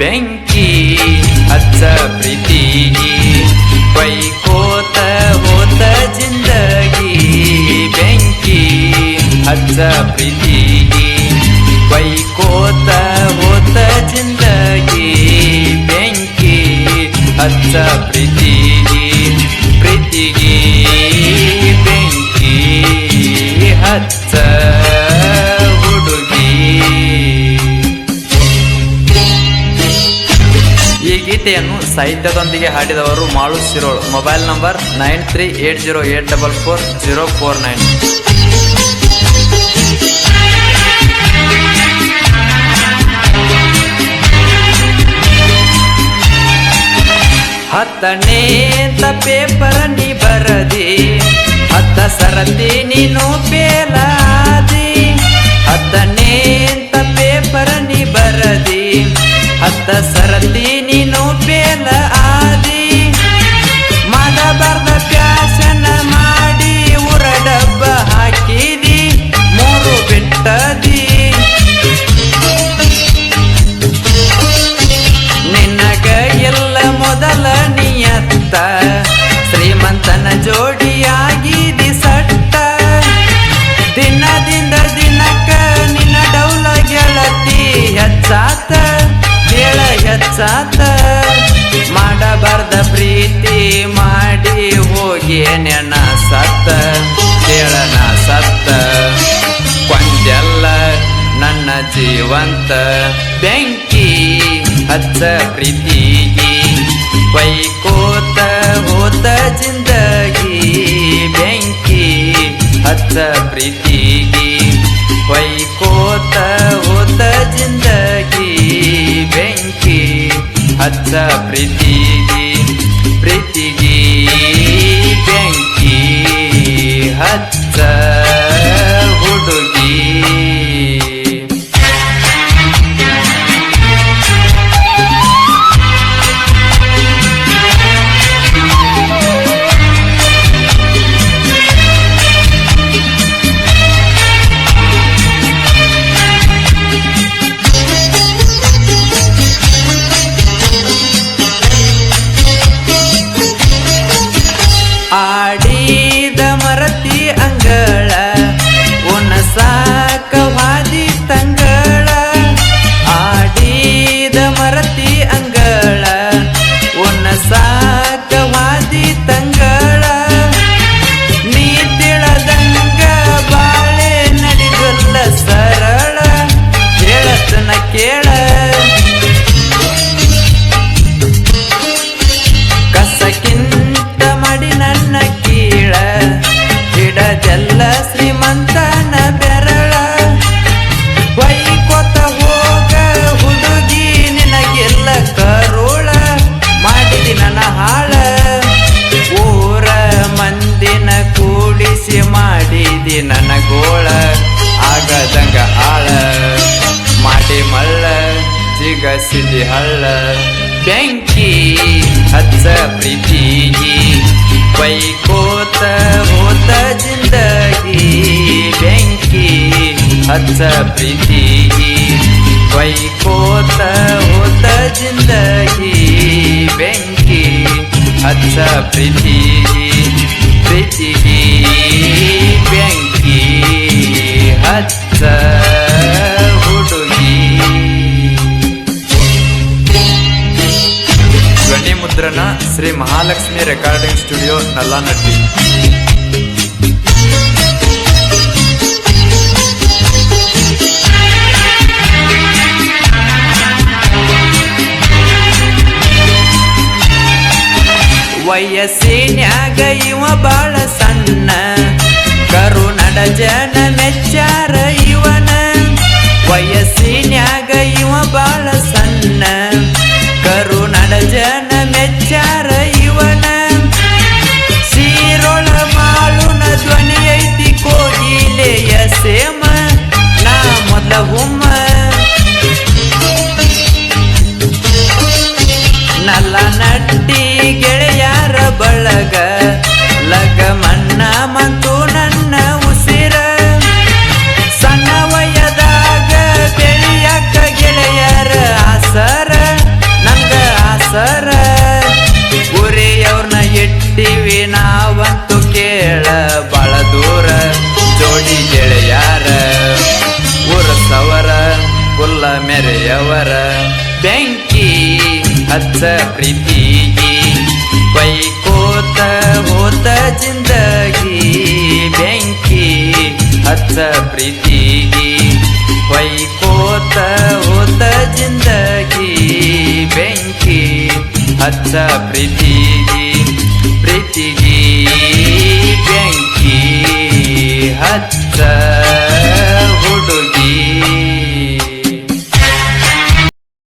ಬೆಂಕಿ ಹಚ್ಚ ಪ್ರೀತಿಗಿ ಬೈಕೋತ ಹೋತ ಜಿಂದಗಿ. ಬೆಂಕಿ ಹಚ್ಚ ಪ್ರೀತಿಗಿ ಬೈಕೋತ ಹೋತ ಜಿಂದಗಿ. ಬೆಂಕಿ ಹಚ್ಚ ಪ್ರೀತಿಗಿ ಪ್ರೀತಿಗಿ ಬೆಂಕಿ ಹಚ್ಚ. ಹುಡುಗಿ ಗೀತೆಯನ್ನು ಸಾಹಿತ್ಯದೊಂದಿಗೆ ಹಾಡಿದವರು Malu Shirol. Mobile number nine three eight zero eight double four zero four nine. ಹತ್ತನೇಂತ paper ನೀ ಬರದಿ. ಹತ್ತ ಸರತಿ ನೀನು ಪೇಲಾದಿ. ಹತ್ತನೇ ಪೇಪರ್ ನೀ ಬರದಿ. ಹತ್ತ ಸರತಿ ನೀನು ಪೇಲ ಆದಿ ಮಾಡಬಾರ್ದ ಹೆಚ್ಚಾತ ಮಾಡಬಾರ್ದ ಪ್ರೀತಿ ಮಾಡಿ ಹೋಗಿ ನೆನ ಸತ್ತ. ಕೇಳನ ಸತ್ತ. ಕೊಂಜಲ್ಲ ನನ್ನ ಜೀವಂತ. ಬೆಂಕಿ ಹತ್ತ ಪ್ರೀತಿಗಿ. ಬೈಕೋತ ಹೋತ ಜಿಂದಗಿ. ಬೆಂಕಿ ಹತ್ತ ಪ್ರೀತಿಗಿ. ಹಚ್ಚ ಗೋಳ ಆಗದಂಗ ಆಳ. ಮಾಡಿ ಮಳ್ಳ ಸಿಗಸಿದಿ ಹಳ್ಳ. ಬೆಂಕಿ ಹಚ್ಚ ಪ್ರೀತಿಗಿ ಬೈಕೋತ ಹೋತ ಜಿಂದಗಿ. ಬೆಂಕಿ ಹಚ್ಚ ಪ್ರೀತಿಗಿ ಬೈಕೋತ ಹೋತ ಜಿಂದಗಿ. ಬೆಂಕಿ ಹಚ್ಚ ಪ್ರೀತಿಗಿ ಪ್ರೀತಿಗಿ, ಬೆಂಕಿ ಮುದ್ರಣ ಶ್ರೀ ಮಹಾಲಕ್ಷ್ಮಿ ರೆಕಾರ್ಡಿಂಗ್ ಸ್ಟುಡಿಯೋ ನಲ್ಲಾನಟ್ಟಿ ವಯಸ್ಸಿನ್ಯಾಗ ಇವ ಬಾಳ ಸಣ್ಣ ಕರುನಡ ಜನ ಮೆಚ್ಚಾರ ಇವನ ವಯಸ್ಸಿನ್ಯಾಗ ಮೆರೆಯವರ ಬೆಂಕಿ ಹಚ್ಚ ಪ್ರೀತಿಗಿ ಬೈಕೋತ ಹೋತ ಜಿಂದಗಿ ಬೆಂಕಿ ಹಚ್ಚ ಪ್ರೀತಿಗಿ ಬೈಕೋತ ಹೋತ ಜಿಂದಗಿ ಬೆಂಕಿ ಹತ್ತ ಪ್ರೀತಿಗಿ ಪ್ರೀತಿಗಿ